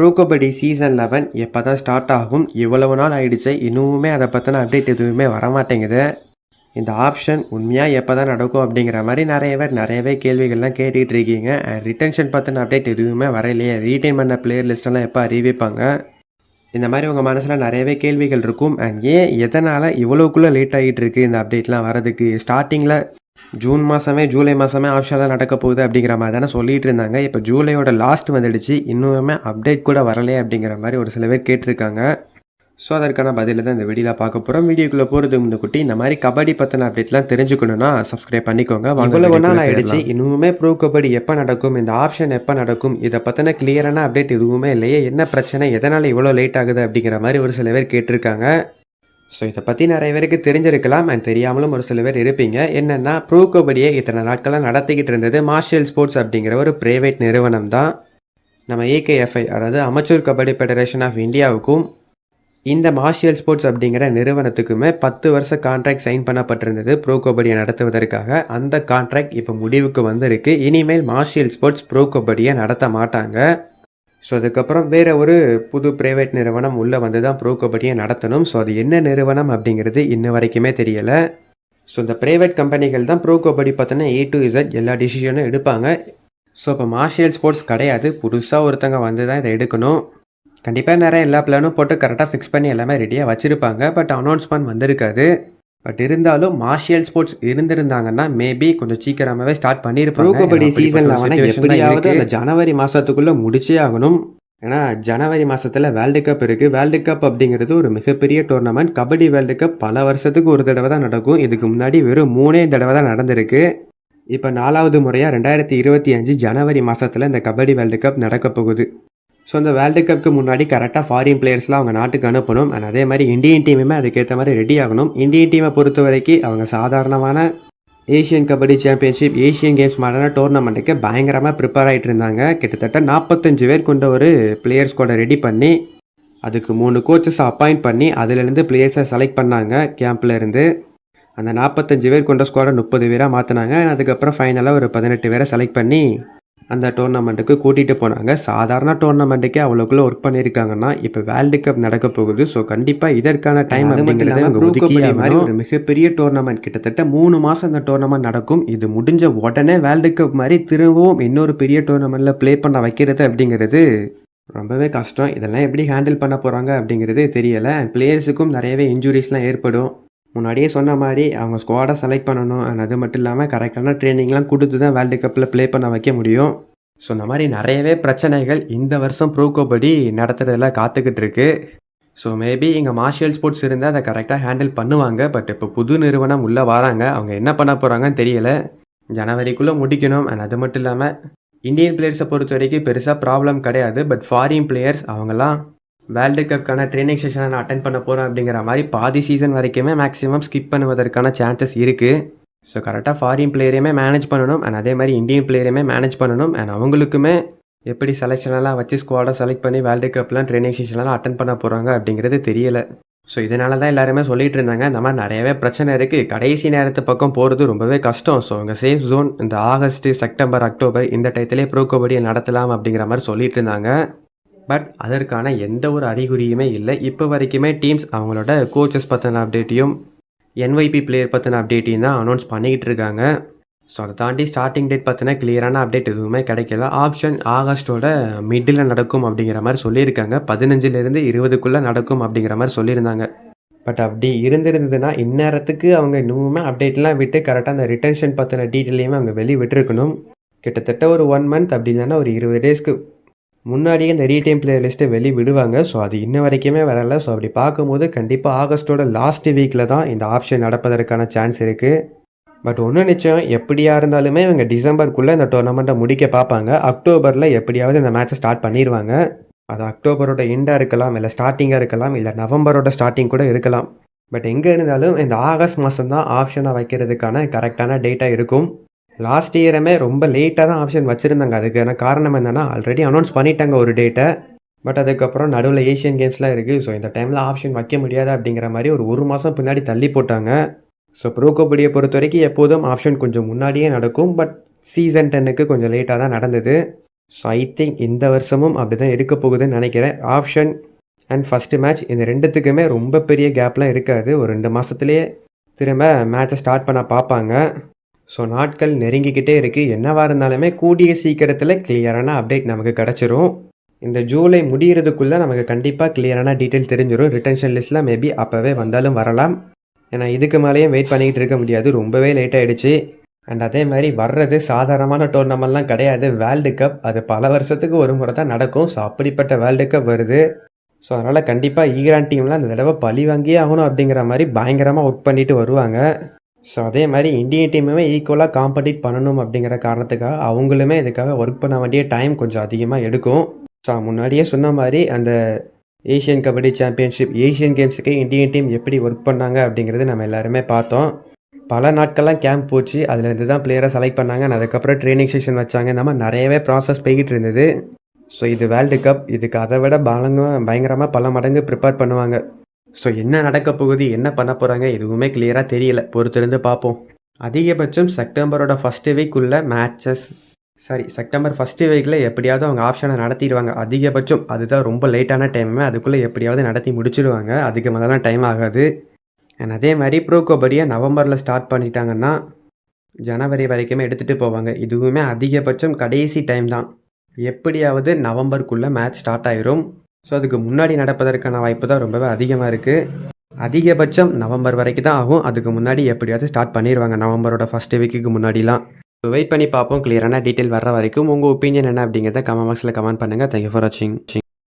Bro kabaddi season eleven எப்போ தான் start ஆகும் இவ்வளவு நாள் ஆயிடுச்சு இன்னுமே அதை பற்றின அப்டேட் எதுவுமே வரமாட்டேங்குது. இந்த ஆப்ஷன் உண்மையாக எப்போ தான் நடக்கும் அப்படிங்கிற மாதிரி நிறைய பேர் நிறையவே கேள்விகள்லாம் கேட்டுக்கிட்டு இருக்கீங்க. ரிட்டன்ஷன் பற்றின அப்டேட் எதுவுமே வரலையே. ரீட்டைன் பண்ண பிளேயர் லிஸ்ட்டெல்லாம் எப்போ அறிவிப்பாங்க? இந்த மாதிரி உங்கள் மனசில் நிறையவே கேள்விகள் இருக்கும். அண்ட் ஏன் எதனால் இவ்வளோக்குள்ளே லேட் ஆகிட்டு இருக்குது இந்த அப்டேட்லாம் வரதுக்கு ஸ்டார்டிங்கில் ஜூன் மாதமே ஜூலை மாதமே ஆப்ஷன்லாம் நடக்க போகுது அப்படிங்கிற மாதிரி தானே சொல்லிட்டு இருந்தாங்க. இப்போ ஜூலையோட லாஸ்ட் வந்துடுச்சு. இன்னுமே அப்டேட் கூட வரலையே அப்படிங்கிற மாதிரி ஒரு சில பேர் கேட்டிருக்காங்க. ஸோ அதற்கான பதில தான் இந்த வீடியோவில் பார்க்க போகிறோம் வீடியோக்குள்ளே போகிறதுக்கு முன்ன குட்டி இந்த மாதிரி கபடி பற்றின அப்டேட்லாம் தெரிஞ்சுக்கணும்னா சப்ஸ்கிரைப் பண்ணிக்கோங்க. இவ்வளவு நாள் ஆயிடுச்சு. இன்னுமே ப்ரோ கபடி எப்போ நடக்கும் இந்த ஆப்ஷன் எப்போ நடக்கும் இதை பற்றின கிளியரான அப்டேட் எதுவுமே இல்லையே. என்ன பிரச்சனை எதனால் இவ்வளோ லேட் ஆகுது அப்படிங்கிற மாதிரி ஒரு சில பேர் கேட்டிருக்காங்க. ஸோ இதை பற்றி நிறைய பேருக்கு தெரிஞ்சிருக்கலாம் அண்ட் தெரியாமலும் ஒரு சில பேர் இருப்பீங்க. என்னென்னா ப்ரோ கபடியை இத்தனை நாட்களாக நடத்திக்கிட்டு இருந்தது மார்ஷியல் ஸ்போர்ட்ஸ் அப்படிங்கிற ஒரு ப்ரைவேட் நிறுவனம் தான். நம்ம ஏகேஎஃப்ஐ அதாவது அமச்சூர் கபடி ஃபெடரேஷன் ஆஃப் இந்தியாவுக்கும் இந்த மார்ஷியல் ஸ்போர்ட்ஸ் அப்படிங்கிற நிறுவனத்துக்குமே பத்து வருஷ கான்ட்ராக்ட் சைன் பண்ணப்பட்டிருந்தது ப்ரோ கபடியை நடத்துவதற்காக. அந்த கான்ட்ராக்ட் இப்போ முடிவுக்கு வந்திருக்கு. இனிமேல் மார்ஷியல் ஸ்போர்ட்ஸ் ப்ரோ கபடியை நடத்த மாட்டாங்க. ஸோ அதுக்கப்புறம் வேறு ஒரு புது ப்ரைவேட் நிறுவனம் உள்ளே வந்து தான் ப்ரோ கபடியை நடத்தணும். ஸோ அது என்ன நிறுவனம் அப்படிங்கிறது இன்ன வரைக்குமே தெரியலை. ஸோ இந்த ப்ரைவேட் கம்பெனிகள் தான் ப்ரோ கபடி பார்த்தோன்னா ஏ டு இசட் எல்லா டிசிஷனும் எடுப்பாங்க. ஸோ இப்போ மார்ஷியல் ஸ்போர்ட்ஸ் கிடையாது. புதுசாக ஒருத்தங்க வந்து தான் இதை எடுக்கணும். கண்டிப்பாக நிறைய எல்லா பிளானும் போட்டு கரெக்டாக ஃபிக்ஸ் பண்ணி எல்லாமே ரெடியாக வச்சுருப்பாங்க. பட் அனௌன்ஸ்மெண்ட் வந்திருக்காது. பட் இருந்தாலும் மார்ஷியல் ஸ்போர்ட்ஸ் இருந்திருந்தாங்கன்னா மேபி கொஞ்சம் சீக்கிரமாகவே ஸ்டார்ட் பண்ணியிருப்பாங்க. கபடி சீசனில் எப்படியாவது அந்த ஜனவரி மாதத்துக்குள்ளே முடிச்சே ஆகணும். ஏன்னா ஜனவரி மாதத்தில் வேர்ல்டு கப் இருக்குது வேர்ல்டு கப் அப்படிங்கிறது ஒரு மிகப்பெரிய டோர்னமெண்ட் கபடி வேர்ல்டு கப் பல வருஷத்துக்கு ஒரு தடவை தான் நடக்கும். இதுக்கு முன்னாடி வெறும் மூணே தடவை தான் நடந்திருக்கு. இப்போ நாலாவது முறையாக ரெண்டாயிரத்தி இருபத்தி அஞ்சு ஜனவரி மாதத்தில் இந்த கபடி வேர்ல்டு கப் நடக்க போகுது. ஸோ இந்த வேர்ல்டு கப்புக்கு முன்னாடி கரெக்டாக ஃபாரின் பிளேயர்ஸ்லாம் அவங்க நாட்டுக்கு அனுப்பணும். அண்ட் அதே மாதிரி இந்தியன் டீமுமே அதுக்கேற்ற மாதிரி ரெடி ஆகணும். இந்தியன் டீமை பொறுத்த வரைக்கும் அவங்க சாதாரணமான Asian kabaddi championship Asian games மாதிரியான டோர்னமெண்ட்டுக்கு பயங்கரமாக ப்ரிப்பேர் ஆகிட்டு இருந்தாங்க. கிட்டத்தட்ட நாற்பத்தஞ்சு பேர் கொண்ட ஒரு பிளேயர்ஸ் கூட ரெடி பண்ணி அதுக்கு மூணு கோச்சஸ் அப்பாயிண்ட் பண்ணி அதுலேருந்து பிளேயர்ஸை செலக்ட் பண்ணாங்க கேம்பில் இருந்து. அந்த நாற்பத்தஞ்சு பேர் கொண்ட ஸ்குவாடை முப்பது பேராக மாற்றினாங்க அதுக்கப்புறம் ஃபைனலாக ஒரு பதினெட்டு பேரை செலக்ட் பண்ணி அந்த டோர்னமெண்ட்டுக்கு கூட்டிகிட்டு போனாங்க. சாதாரண டோர்னமெண்ட்டுக்கே அவ்வளோக்குள்ள ஒர்க் பண்ணியிருக்காங்கன்னா இப்போ வேர்ல்டு கப் நடக்க போகுது. ஸோ கண்டிப்பாக இதற்கான டைம் அப்படிங்கிறது அவங்க ஒதுக்கியே மாதிரி ஒரு மிகப்பெரிய டோர்னமெண்ட் கிட்டத்தட்ட மூணு மாதம் இந்த டோர்னமெண்ட் நடக்கும். இது முடிஞ்ச உடனே வேர்ல்டு கப் மாதிரி திரும்பவும் இன்னொரு பெரிய டோர்னமெண்ட்டில் ப்ளே பண்ண வைக்கிறது அப்படிங்கிறது ரொம்பவே கஷ்டம். இதெல்லாம் எப்படி ஹேண்டில் பண்ண போகிறாங்க அப்படிங்கிறது தெரியலை. அண்ட் பிளேயர்ஸுக்கும் நிறையவே இன்ஜுரிஸ்லாம் ஏற்படும். முன்னாடியே சொன்ன மாதிரி அவங்க ஸ்குவாடை செலக்ட் பண்ணணும். அண்ட் அது மட்டும் இல்லாமல் கரெக்டான ட்ரைனிங்லாம் கொடுத்து தான் வேர்ல்டு கப்பில் ப்ளே பண்ண வைக்க முடியும். ஸோ இந்த மாதிரி நிறையவே பிரச்சனைகள் இந்த வருஷம் ப்ரோ கபடி காத்துக்கிட்டு இருக்கு. ஸோ மேபி இங்கே மார்ஷியல் ஸ்போர்ட்ஸ் இருந்தால் அதை கரெக்டாக ஹேண்டில் பண்ணுவாங்க. பட் இப்போ புது நிறுவனம் உள்ளே வராங்க. அவங்க என்ன பண்ண போகிறாங்கன்னு தெரியல. ஜனவரிக்குள்ளே முடிக்கணும். அண்ட் அது மட்டும் இல்லாமல் இந்தியன் பிளேயர்ஸை பொறுத்த வரைக்கும் பெருசாக ப்ராப்ளம் கிடையாது. பட் ஃபாரின் பிளேயர்ஸ் அவங்கெல்லாம் வேர்ல்டு கப்க்கான ட்ரைனிங் செஷனை நான் அட்டன் பண்ண போகிறேன் அப்படிங்கிற மாதிரி பாதி சீசன் வரைக்குமே மேக்ஸிமம் ஸ்கிப் பண்ணுவதற்கான சான்சஸ் இருக்குது ஸோ கரெக்டாக ஃபாரின் பிளேயரையுமே மேனேஜ் பண்ணணும். அண்ட் அதே மாதிரி இந்தியன் பிளேயரையுமே மேனேஜ் பண்ணணும். அண்ட் அவங்களுக்குமே எப்படி செலெக்ஷனெல்லாம் வச்சு ஸ்குவாடை செலக்ட் பண்ணி வேர்ல்டு கப்லாம் ட்ரைனிங் செஷன்லாம் அட்டன் பண்ண போகிறாங்க அப்படிங்கிறது தெரியல. ஸோ இதனால தான் எல்லாருமே சொல்லிட்டு இருந்தாங்க. இந்த மாதிரி நிறையவே பிரச்சனை இருக்குது கடைசி நேரத்து பக்கம் போகிறது ரொம்பவே கஷ்டம். ஸோ உங்கள் சேஃப் ஜோன் இந்த ஆகஸ்ட்டு செப்டம்பர் அக்டோபர் இந்த டயத்திலே ப்ரோ கபடியை நடத்தலாம் அப்படிங்கிற மாதிரி சொல்லிட்டு இருந்தாங்க. பட் அதற்கான எந்த ஒரு அறிகுறியுமே இல்லை. இப்போ வரைக்குமே டீம்ஸ் அவங்களோட கோச்சஸ் பற்றின அப்டேட்டையும் என்வைபி பிளேயர் பற்றின அப்டேட்டையும் தான் அனௌன்ஸ் பண்ணிக்கிட்டு இருக்காங்க. ஸோ அதை தாண்டி ஸ்டார்டிங் டேட் பற்றின கிளியரான அப்டேட் எதுவுமே கிடைக்கல. ஆப்ஷன் ஆகஸ்ட்டோட மிடில் நடக்கும் அப்படிங்கிற மாதிரி சொல்லியிருக்காங்க. பதினஞ்சுலேருந்து இருபதுக்குள்ளே நடக்கும் அப்படிங்கிற மாதிரி சொல்லியிருந்தாங்க. பட் அப்படி இருந்திருந்ததுன்னா இந்நேரத்துக்கு அவங்க இன்னுமே அப்டேட்லாம் விட்டு கரெக்டாக அந்த ரிட்டன்ஷன் பற்றின டீட்டெயிலையுமே அவங்க வெளியே விட்டுருக்கணும். கிட்டத்தட்ட ஒரு ஒன் மந்த் அப்படி இல்லைன்னா ஒரு இருபது டேஸ்க்கு முன்னாடியே இந்த ரீடைம் பிளேயர் லிஸ்ட்டை வெளியே விடுவாங்க ஸோ அது இன்ன வரைக்குமே வரல. ஸோ அப்படி பார்க்கும்போது கண்டிப்பாக ஆகஸ்ட்டோட லாஸ்ட் வீக்கில் தான் இந்த ஆப்ஷன் நடப்பதற்கான சான்ஸ் இருக்குது பட் ஒன்று நிச்சயம் எப்படியா இருந்தாலுமே இவங்க டிசம்பருக்குள்ளே இந்த டோர்னமெண்ட்டை முடிக்க பார்ப்பாங்க. அக்டோபரில் எப்படியாவது இந்த மேட்ச்சை ஸ்டார்ட் பண்ணிடுவாங்க அது அக்டோபரோட எண்டாக இருக்கலாம் இல்லை ஸ்டார்டிங்காக இருக்கலாம் இல்லை நவம்பரோட ஸ்டார்டிங் கூட இருக்கலாம். பட் எங்கே இருந்தாலும் இந்த ஆகஸ்ட் மாதம் தான் ஆப்ஷனை வைக்கிறதுக்கான கரெக்டான டேட்டாக இருக்கும். லாஸ்ட் இயருமே ரொம்ப லேட்டாக தான் ஆப்ஷன் வச்சுருந்தாங்க. அதுக்கான காரணம் என்னென்னா ஆல்ரெடி அனௌன்ஸ் பண்ணிட்டாங்க ஒரு டேட்டை பட் அதுக்கப்புறம் நடுவில் ஏஷியன் கேம்ஸ்லாம் இருக்குது ஸோ இந்த டைமில் ஆப்ஷன் வைக்க முடியாது அப்படிங்கிற மாதிரி ஒரு ஒரு மாதம் பின்னாடி தள்ளி போட்டாங்க. ஸோ ப்ரோ கபடியை பொறுத்த வரைக்கும் எப்போதும் ஆப்ஷன் கொஞ்சம் முன்னாடியே நடக்கும். பட் சீசன் டென்னுக்கு கொஞ்சம் லேட்டாக தான் நடந்தது. ஸோ ஐ திங்க் இந்த வருஷமும் அப்படி தான் இருக்க போகுதுன்னு நினைக்கிறேன். ஆப்ஷன் அண்ட் ஃபஸ்ட்டு மேட்ச் இந்த ரெண்டுத்துக்குமே ரொம்ப பெரிய கேப்லாம் இருக்காது. ஒரு ரெண்டு மாதத்துலேயே திரும்ப மேட்சை ஸ்டார்ட் பண்ண பார்ப்பாங்க. ஸோ நாட்கள் நெருங்கிக்கிட்டே இருக்குது என்னவாக இருந்தாலுமே கூடிய சீக்கிரத்தில் கிளியரான அப்டேட் நமக்கு கிடச்சிரும். இந்த ஜூலை முடிகிறதுக்குள்ளே நமக்கு கண்டிப்பாக கிளியரான டீட்டெயில் தெரிஞ்சிடும் ரிட்டன்ஷன் லிஸ்ட்டில் மேபி அப்போவே வந்தாலும் வரலாம். ஏன்னா இதுக்கு மேலேயும் வெயிட் பண்ணிக்கிட்டு இருக்க முடியாது. ரொம்பவே லேட் ஆகிடுச்சு அண்ட் அதே மாதிரி வர்றது சாதாரணமான டோர்னமெண்ட்லாம் கிடையாது. வேர்ல்டு கப் அது பல வருஷத்துக்கு ஒரு முறை தான் நடக்கும். ஸோ அப்படிப்பட்ட வேர்ல்டு கப் வருது. ஸோ அதனால் கண்டிப்பாக ஈரான் டீம்லாம் அந்த தடவை பழி வாங்கியே ஆகணும் அப்படிங்கிற மாதிரி பயங்கரமாக ஒர்க் பண்ணிட்டு வருவாங்க. ஸோ அதே மாதிரி இந்தியன் டீமுமே ஈக்குவலாக காம்படிட் பண்ணணும் அப்படிங்கிற காரணத்துக்காக அவங்களுமே இதுக்காக ஒர்க் பண்ண வேண்டிய டைம் கொஞ்சம் அதிகமாக எடுக்கும். ஸோ முன்னாடியே சொன்ன மாதிரி அந்த ஏஷியன் கபடி சாம்பியன்ஷிப் ஏஷியன் கேம்ஸுக்கு இந்தியன் டீம் எப்படி ஒர்க் பண்ணாங்க அப்படிங்கிறது நம்ம எல்லாருமே பார்த்தோம். பல நாட்கள்லாம் கேம்ப் போச்சு. அதுலேருந்து தான் பிளேயரை செலக்ட் பண்ணாங்க. அதுக்கப்புறம் ட்ரைனிங் செஷன் வச்சாங்க. இந்த மாதிரி நிறையவே ப்ராசஸ் போய்கிட்டு இருந்தது. ஸோ இது வேர்ல்டு கப் இதுக்கு அதை விட பலங்க பயங்கரமாக பல மடங்கு ப்ரிப்பேர் பண்ணுவாங்க. ஸோ என்ன நடக்க போகுது என்ன பண்ண போகிறாங்க எதுவுமே கிளியராக தெரியல. பொறுத்திருந்து பார்ப்போம் அதிகபட்சம் செப்டம்பரோட ஃபஸ்ட்டு வீக்குள்ளே மேட்சஸ் சாரி செப்டம்பர் ஃபஸ்ட்டு வீக்கில் எப்படியாவது அவங்க ஆப்ஷனை நடத்திடுவாங்க. அதிகபட்சம் அதுதான் ரொம்ப லேட்டான டைமே அதுக்குள்ளே எப்படியாவது நடத்தி முடிச்சிடுவாங்க அதுக்கு மேலாம் டைம் ஆகாது. அண்ட் அதே மாதிரி ப்ரோ கபடியை நவம்பரில் ஸ்டார்ட் பண்ணிட்டாங்கன்னா ஜனவரி வரைக்குமே எடுத்துகிட்டு போவாங்க. இதுவுமே அதிகபட்சம் கடைசி டைம் தான். எப்படியாவது நவம்பருக்குள்ளே மேட்ச் ஸ்டார்ட் ஆயிரும். ஸோ அதுக்கு முன்னாடி நடப்பதற்கான வாய்ப்பு தான் ரொம்பவே அதிகமாக இருக்குது அதிகபட்சம் நவம்பர் வரைக்கும் தான் ஆகும். அதுக்கு முன்னாடி எப்படியாவது ஸ்டார்ட் பண்ணிடுவாங்க நவம்பரோட ஃபஸ்ட் வீக்குக்கு முன்னாடிலாம். வெயிட் பண்ணி பார்ப்போம். கிளியரான டீட்டெயில் வர்ற வரைக்கும் உங்கள் ஒப்பீனியன் என்ன அப்படிங்கிறத கமெண்ட் பாக்ஸில் கமெண்ட் பண்ணுங்கள் தேங்க்யூ ஃபார் வாட்சிங்